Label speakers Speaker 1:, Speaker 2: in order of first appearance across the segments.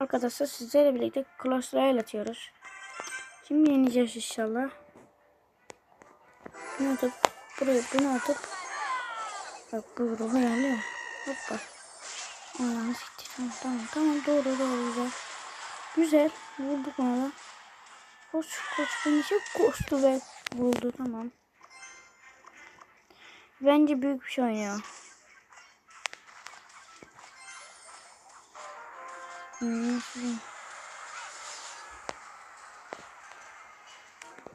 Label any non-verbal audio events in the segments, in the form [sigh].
Speaker 1: Arkadaşlar sizlerle birlikte Clash Royale atıyoruz. Şimdi yeneceğiz inşallah. Bunu atıp buraya bunu atıp bak bu ya. Hoppa. Ayağını siktir. Tamam tamam tamam doğru doğru güzel. Güzel. Vurduk ona da. Koş koş beni şey koştu ve vurdu tamam. Bence büyük bir şey oynuyor.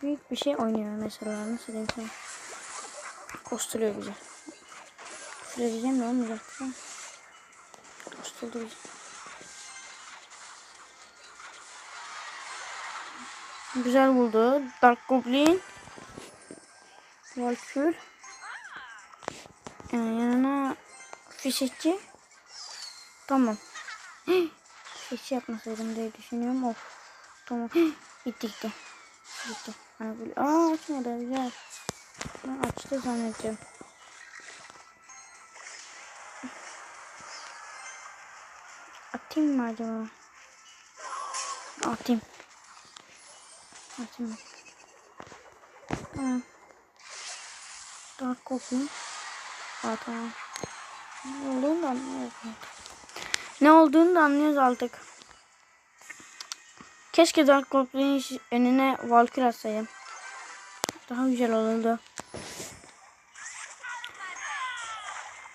Speaker 1: Büyük bir şey oynuyor mesela. Nasıl sana? Kosturuyor bizi. Şuraya diyeceğim olmayacak. Kosturdu bizi. Güzel buldu. Dark Goblin. Valkür. Yani yanına fişekçi. Tamam. [gasps] Hiç yapmasaydım diye düşünüyorum. Of. Tamam. gitti gitti. Gitti. Hani böyle. Aa açmadı. Güzel. Ben açtı zannedeceğim. Atayım mı acaba? Atayım. Atayım. Tamam. Dark copy. Aa tamam. Ne olduğunu da anlıyoruz. Ne olduğunu da anlıyoruz artık. Keşke Dark Goblin'in önüne Valkyrie atsaydım. Daha güzel olurdu.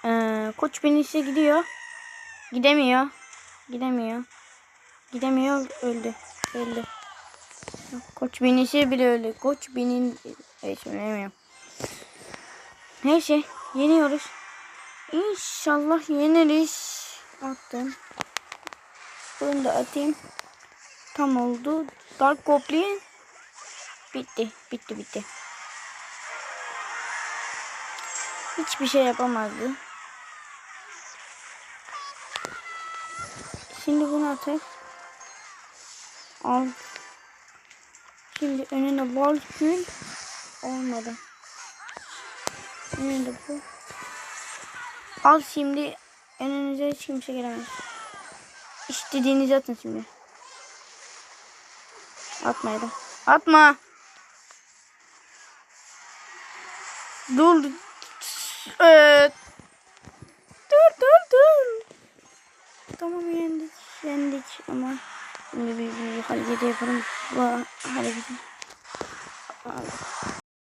Speaker 1: Ee, koç binisi gidiyor. Gidemiyor. Gidemiyor. Gidemiyor. Öldü. Öldü. Koç binisi bile öldü. Koç binin... Hiç bilemiyorum. Neyse. Yeniyoruz. İnşallah yeneriz. Attım. Bunu da atayım. Tam oldu. Dark Goblin. Bitti. Bitti bitti. Hiçbir şey yapamazdı. Şimdi bunu atar. Al. Şimdi önüne bal gül. Olmadı. Önünde bu. Al şimdi önünüze hiç kimse gelemez. İstediğinizi atın şimdi. Atmayalım. Atma. Dur. Ee, dur dur dur. Tamam yendik. Yendik ama şimdi bir, bir hareket yapalım. Bu hareketi.